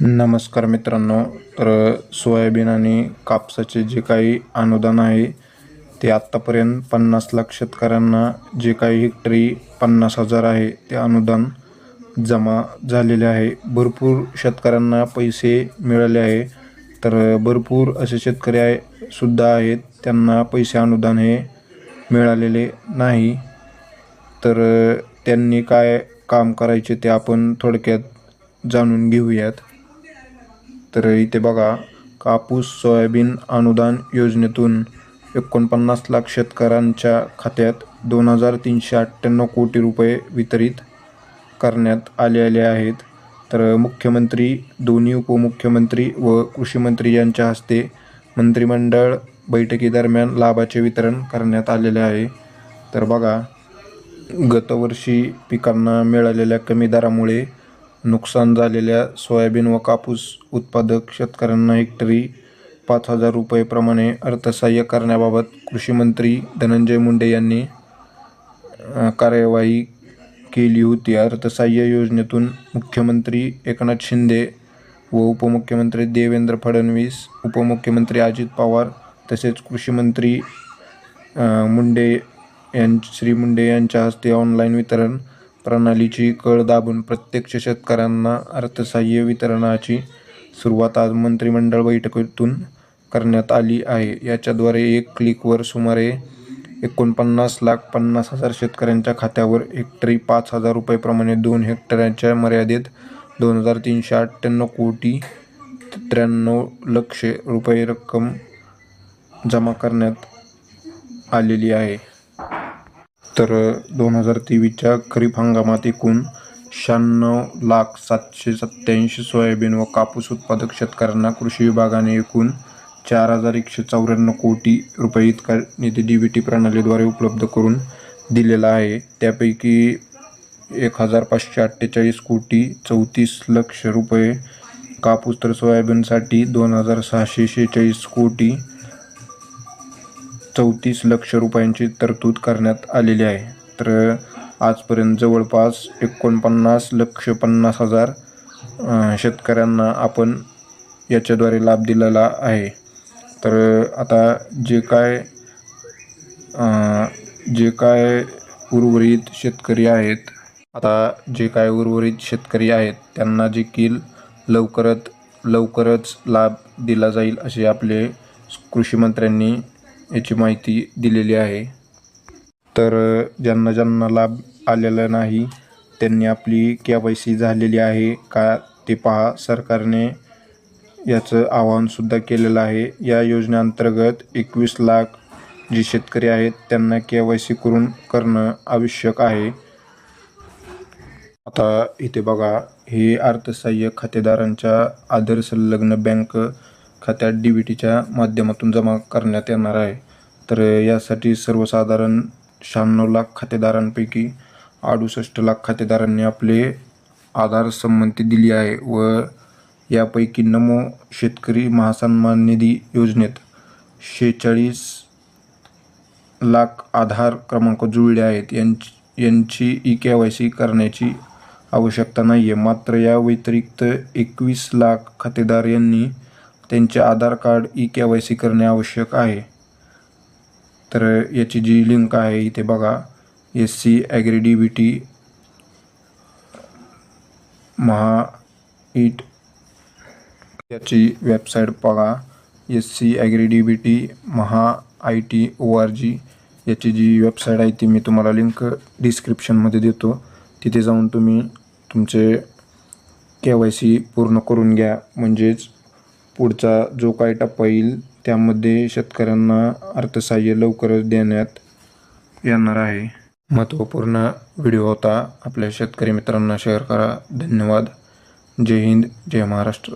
नमस्कार मित्रांनो तर सोयाबीन आणि कापसाचे जे काही अनुदान आहे ते आत्तापर्यंत पन्नास लाख शेतकऱ्यांना जे काही हेक्टरी पन्नास हजार आहे ते अनुदान जमा झालेले आहे. भरपूर शेतकऱ्यांना पैसे मिळाले आहे. तर भरपूर असे शेतकरी आहे सुद्धा आहेत त्यांना पैसे अनुदान हे मिळालेले नाही. तर त्यांनी काय काम करायचे ते आपण थोडक्यात जाणून घेऊयात. तर इथे बघा कापूस सोयाबीन अनुदान योजनेतून एकोणपन्नास लाख शेतकऱ्यांच्या खात्यात दोन हजार तीनशे अठ्ठ्याण्णव कोटी रुपये वितरित करण्यात आलेले आहेत. तर मुख्यमंत्री दोन्ही उपमुख्यमंत्री व कृषीमंत्री यांच्या हस्ते मंत्रिमंडळ बैठकीदरम्यान लाभाचे वितरण करण्यात आलेले आहे. तर बघा गतवर्षी पिकांना मिळालेल्या कमी दरामुळे नुकसान झालेल्या सोयाबीन व कापूस उत्पादक शेतकऱ्यांना हेक्टरी पाच हजार रुपयेप्रमाणे अर्थसहाय्य करण्याबाबत कृषीमंत्री धनंजय मुंडे यांनी कार्यवाही केली होती. अर्थसहाय्य योजनेतून मुख्यमंत्री एकनाथ शिंदे व उपमुख्यमंत्री देवेंद्र फडणवीस उपमुख्यमंत्री अजित पवार तसेच कृषीमंत्री मुंडे यां श्री मुंडे यांच्या हस्ते ऑनलाईन वितरण प्रणालीची कळ दाबून प्रत्यक्ष शेतकऱ्यांना अर्थसहाय्य वितरणाची सुरुवात आज मंत्रिमंडळ बैठकीतून करण्यात आली आहे. याच्याद्वारे एक क्लिकवर सुमारे एकोणपन्नास लाख पन्नास हजार शेतकऱ्यांच्या खात्यावर हेक्टरी पाच हजार रुपयेप्रमाणे दोन हेक्टरांच्या मर्यादेत दोन हजार तीनशे अठ्ठ्याण्णव कोटी त्र्याण्णव लक्ष रुपये रक्कम जमा करण्यात आलेली आहे. तर दोन हजार तेवीसच्या खरीप हंगामात एकूण शहाण्णव लाख सातशे सत्त्याऐंशी सोयाबीन व कापूस उत्पादक शेतकऱ्यांना कृषी विभागाने एकूण चार हजार एकशे चौऱ्याण्णव कोटी रुपये इतका निधी डी बी टी प्रणालीद्वारे उपलब्ध करून दिलेला आहे. त्यापैकी एक हजार पाचशे अठ्ठेचाळीस कोटी चौतीस लक्ष रुपये कापूस तर सोयाबीनसाठी दोन हजार सहाशे शेहेचाळीस कोटी चौतीस लक्ष रुपयांची तरतूद करण्यात आलेली आहे. तर आजपर्यंत जवळपास एकोणपन्नास लक्ष पन्नास हजार शेतकऱ्यांना आपण याच्याद्वारे लाभ दिलेला आहे. तर आता जे काय जे काय उर्वरित शेतकरी आहेत आता जे काय उर्वरित शेतकरी आहेत त्यांना देखील लवकरात लवकरच लाभ दिला जाईल असे आपले कृषीमंत्र्यांनी याची माहिती दिलेली आहे. तर ज्यांना ज्यांना लाभ आलेला नाही त्यांनी आपली के वाय सी झालेली आहे का ते पहा. सरकारने याचं आवाहनसुद्धा केलेलं आहे. या योजनेअंतर्गत एकवीस लाख जे शेतकरी आहेत त्यांना के वाय सी करून करणं आवश्यक आहे. आता इथे बघा हे अर्थसहाय्य खातेदारांच्या आधार संलग्न बँक खात्यात डी बी टीच्या माध्यमातून जमा करण्यात येणार आहे. तर यासाठी सर्वसाधारण शहाण्णव लाख खातेदारांपैकी अडुसष्ट लाख खातेदारांनी आपले आधार संमती दिली आहे व यापैकी नमो शेतकरी महासन्मान निधी योजनेत शेहेचाळीस लाख आधार क्रमांक जुळले आहेत. यांची यांची ई के वाय सी करण्याची आवश्यकता नाही आहे मात्र या व्यतिरिक्त एकवीस लाख खातेदार यांनी त्यांचे Aadhaar card E K Y C करणे आवश्यक आहे. तर याची जी लिंक आहे इथे बघा. S C agri D B T Maha IT याची वेबसाईट बघा. S C agri D B T Maha I T O R G. याची जी वेबसाईट आहे ती मी तुम्हाला लिंक डिस्क्रिप्शनमध्ये देतो. तिथे जाऊन तुम्ही तुमचे के वाय सी पूर्ण करून घ्या. म्हणजेच पुढचा जो काही टप्पा येईल त्यामध्ये शेतकऱ्यांना अर्थसहाय्य लवकरच देण्यात येणार आहे. महत्त्वपूर्ण व्हिडिओ होता. आपल्या शेतकरी मित्रांना शेअर करा. धन्यवाद. जय हिंद. जय महाराष्ट्र.